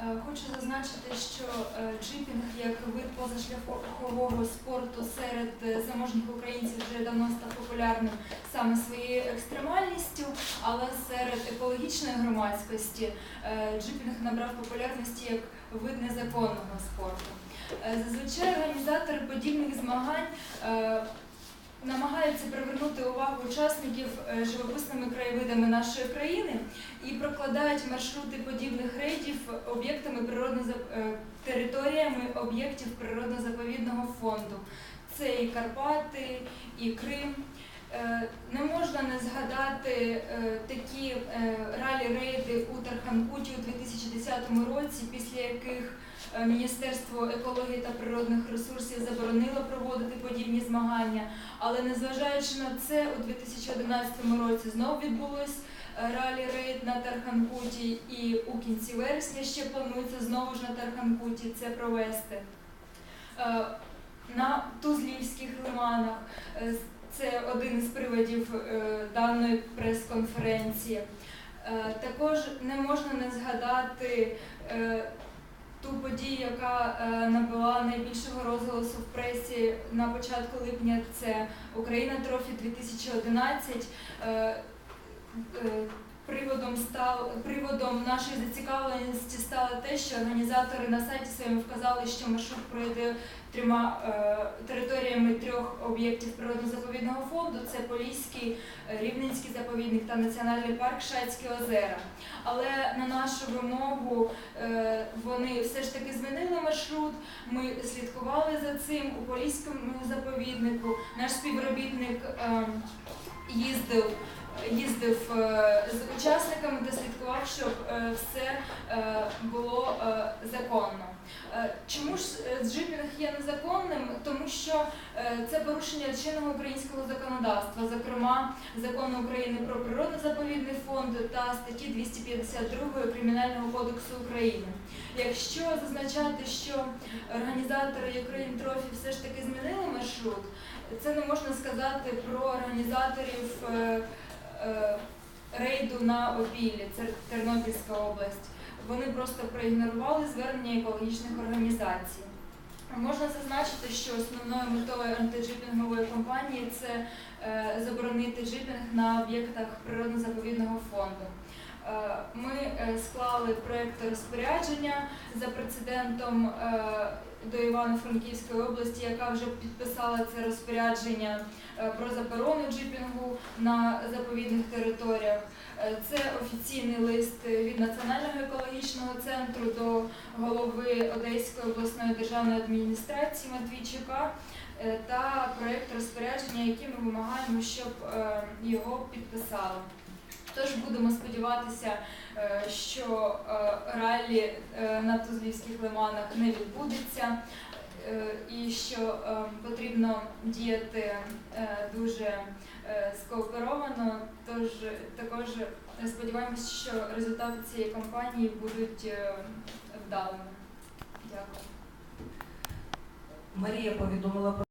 Е, Хочу зазначити, що е, джипінг як вид позашляхового спорту серед е, заможних українців вже давно став популярним саме своєю екстремальністю, але серед екологічної громадськості джипінг набрав популярності як вид незаконного спорту. Зазвичай організатори подібних змагань е, намагаються привернути увагу учасників е, живописними краєвидами нашої країни і прокладають маршрути подібних рейдів об'єктами природно територіями об'єктів природно-заповідного фонду. Це і Карпати, і Крим. Е, Не можна не згадати е, такі е, ралі-рейди у Тарханкуті у 2010 році, після яких Міністерство екології та природних ресурсів заборонило проводити подібні змагання. Але незважаючи на це, у 2011 році знов відбулось ралі-рейд на Тарханкуті, і у кінці вересня ще планується знову ж на Тарханкуті це провести. На Тузлівських лиманах це один із приводів е, даної прес-конференції. Е, Також не можна не згадати е, ту подію, яка набула найбільшого розголосу в пресі на початку липня. Це Україна Трофі 2011. Приводом став приводом нашої зацікавленості стало те, що організатори на сайті своєму вказали, що маршрут пройде трьома е, територіями трьох об'єктів природно-заповідного фонду: це Поліський, Рівненський заповідник та Національний парк Шацькі озера. Але на нашу вимогу е, вони все ж таки змінили маршрут. Ми слідкували за цим у Поліському заповіднику. Наш співробітник е, їздив. Їздив е, з учасниками та слідкував, щоб е, все е, було законно. Чому ж джипінг є незаконним? Тому що це порушення чинного українського законодавства, зокрема закону України про природно-заповідний фонд та статті 252 Кримінального кодексу України. Якщо зазначати, що організатори Ukraine Trophy все ж таки змінили маршрут, це не можна сказати про організаторів рейду на Обіллі, це Тернопільська область. Вони просто проігнорували звернення екологічних організацій. Можна зазначити, що основною метою антиджипінгової кампанії це е, заборонити джипінг на об'єктах природно-заповідного фонду. Е, Ми е, склали проєкт розпорядження за прецедентом е, до Івано-Франківської області, яка вже підписала це розпорядження про заборону джипінгу на заповідних територіях. Це офіційний лист від Національного екологічного центру до голови Одеської обласної державної адміністрації Матвійчука та проєкт розпорядження, який ми вимагаємо, щоб його підписали. Тож будемо сподіватися, е, що е, раллі е, на Тузлівських лиманах не відбудеться, і що потрібно діяти дуже скооперовано. Тож також сподіваємося, що результати цієї кампанії будуть вдалими. Дякую. Марія повідомила про